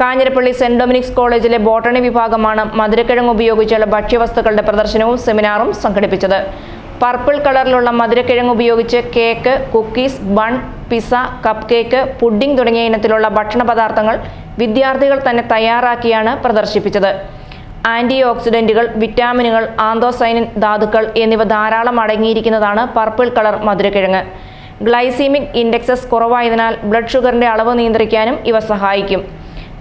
Kanjirappally saint Dominic's കോളേജിലെ botany വിഭാഗമാണ് മധുരക്കിഴങ്ങ് ഉപയോഗിച്ചുള്ള ഭക്ഷ്യവസ്തുക്കളുടെ പ്രദർശനവും സെമിനാറും സംഘടിപ്പിച്ചത്. പർപ്പിൾ കളറിലുള്ള മധുരക്കിഴങ്ങ് ഉപയോഗിച്ച് cake cookies bun pizza cupcake pudding തുടങ്ങിയ ഇനത്തിലുള്ള ഭക്ഷണ പദാർത്ഥങ്ങൾ വിദ്യാർത്ഥികൾ തന്നെ തയ്യാറാക്കിയാണ് പ്രദർശിപ്പിച്ചത്. ആന്റി ഓക്സിഡന്റുകൾ വിറ്റാമിനുകൾ ആന്തോസൈനിൻ ധാതുക്കൾ എന്നിവ ധാരാളം അടങ്ങിയിരിക്കുന്നതാണ് പർപ്പിൾ കളർ മധുരക്കിഴങ്ങ്. ഗ്ലൈസീമിക് ഇൻഡെക്സസ് കുറവായതിനാൽ ബ്ലഡ് ഷുഗറിന്റെ അളവ് നിയന്ത്രിക്കാനും ഇവ സഹായിക്കും.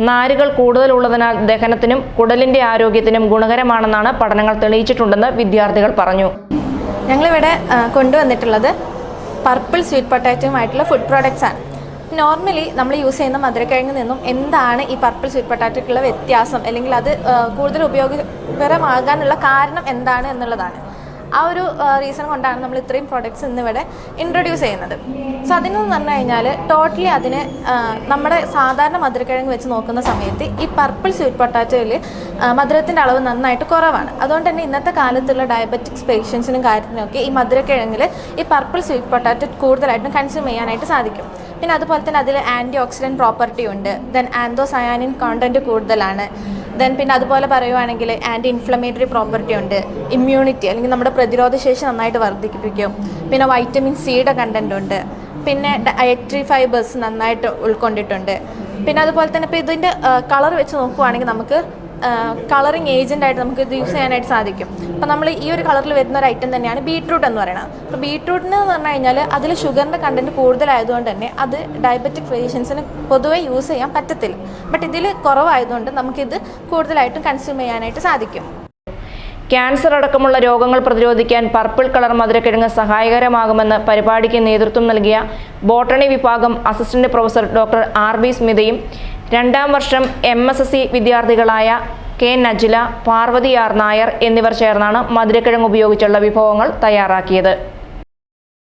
നാരുകൾ കൂടുതലുള്ളതിനാൽ ദഹനത്തിനും കുടലിന്റെ ആരോഗ്യത്തിനും ഗുണകരമാണെന്നാണ് പഠനങ്ങൾ തെളിയിച്ചിട്ടുണ്ടെന്ന് വിദ്യാർത്ഥികൾ പറഞ്ഞു. ഞങ്ങളിവിടെ കൊണ്ടുവന്നിട്ടുള്ളത് പർപ്പിൾ സ്വീറ്റ് പൊട്ടാറ്റോയുമായിട്ടുള്ള ഫുഡ് പ്രോഡക്റ്റ്സ് ആണ്. നോർമലി നമ്മൾ യൂസ് ചെയ്യുന്ന മധുരക്കിഴങ്ങിൽ നിന്നും എന്താണ് ഈ പർപ്പിൾ സ്വീറ്റ് പൊട്ടാറ്റോയ്ക്കുള്ള വ്യത്യാസം? അല്ലെങ്കിൽ അത് കൂടുതൽ ഉപയോഗകരമാകാനുള്ള കാരണം എന്താണ് എന്നുള്ളതാണ്. ആ ഒരു റീസൺ കൊണ്ടാണ് നമ്മൾ ഇത്രയും പ്രോഡക്റ്റ്സ് ഇന്നിവിടെ ഇൻട്രൊഡ്യൂസ് ചെയ്യുന്നത്. സോ അതിനെന്ന് പറഞ്ഞു കഴിഞ്ഞാൽ ടോട്ടലി അതിന് നമ്മുടെ സാധാരണ മധുരക്കിഴങ്ങ് വെച്ച് നോക്കുന്ന സമയത്ത് ഈ പർപ്പിൾ സ്വീറ്റ് പൊട്ടാറ്റോയിൽ മധുരത്തിന്റെ അളവ് നന്നായിട്ട് കുറവാണ്. അതുകൊണ്ട് തന്നെ ഇന്നത്തെ കാലത്തുള്ള ഡയബറ്റിക്സ് പേഷ്യൻസിനും കാര്യത്തിനൊക്കെ ഈ മധുരക്കിഴങ്ങിൽ ഈ പർപ്പിൾ സ്വീറ്റ് പൊട്ടാറ്റോ കൂടുതലായിട്ടും കൺസ്യൂം ചെയ്യാനായിട്ട് സാധിക്കും. പിന്നെ അതുപോലെ തന്നെ അതിൽ ആന്റി ഓക്സിഡന്റ് പ്രോപ്പർട്ടി ഉണ്ട്. ദെൻ ആൻതോസയാനിൻ കോണ്ടന്റ് കൂടുതലാണ്. ദെൻ പിന്നെ അതുപോലെ പറയുവാണെങ്കിൽ ആന്റി ഇൻഫ്ലമേറ്ററി പ്രോപ്പർട്ടി ഉണ്ട്. ഇമ്മ്യൂണിറ്റി അല്ലെങ്കിൽ നമ്മുടെ പ്രതിരോധ ശേഷി നന്നായിട്ട് വർദ്ധിപ്പിക്കും. പിന്നെ വൈറ്റമിൻ സിയുടെ കണ്ടന്റ് ഉണ്ട്. പിന്നെ ഡയറ്ററി ഫൈബേഴ്സ് നന്നായിട്ട് ഉൾക്കൊണ്ടിട്ടുണ്ട്. പിന്നെ അതുപോലെ തന്നെ ഇപ്പോൾ ഇതിന്റെ കളർ വെച്ച് നോക്കുവാണെങ്കിൽ നമുക്ക് കളറിങ് ഏജന്റ് ആയിട്ട് നമുക്ക് ഇത് യൂസ് ചെയ്യാനായിട്ട് സാധിക്കും. അപ്പോൾ നമ്മൾ ഈ ഒരു കളറിൽ വരുന്ന ഒരു ഐറ്റം തന്നെയാണ് ബീട്രൂട്ട് എന്ന് പറയുന്നത് അപ്പോൾ ബീട്രൂട്ടിന് എന്ന് പറഞ്ഞു കഴിഞ്ഞാൽ അതിൽ ഷുഗറിന്റെ കണ്ടന്റ് കൂടുതലായതുകൊണ്ട് തന്നെ അത് ഡയബറ്റിക് പേഷ്യൻസിന് പൊതുവേ യൂസ് ചെയ്യാൻ പറ്റത്തില്ല. ബട്ട് ഇതിൽ കുറവായതുകൊണ്ട് നമുക്കിത് കൂടുതലായിട്ടും കൺസ്യൂം ചെയ്യാനായിട്ട് സാധിക്കും. ക്യാൻസർ അടക്കമുള്ള രോഗങ്ങൾ പ്രതിരോധിക്കാൻ പർപ്പിൾ കളർ മധുരക്കിഴങ്ങ് സഹായകരമാകുമെന്ന് പരിപാടിക്ക് നേതൃത്വം നൽകിയ ബോട്ടണി വിഭാഗം assistant professor doctor R B സ്മിതയും രണ്ടാം വർഷം എം എസ് എസ് സി വിദ്യാർത്ഥികളായ കെ നജില പാർവതി ആർ നായർ എന്നിവർ ചേർന്നാണ് മധുരക്കിഴങ്ങ് ഉപയോഗിച്ചുള്ള വിഭവങ്ങൾ തയ്യാറാക്കിയത്.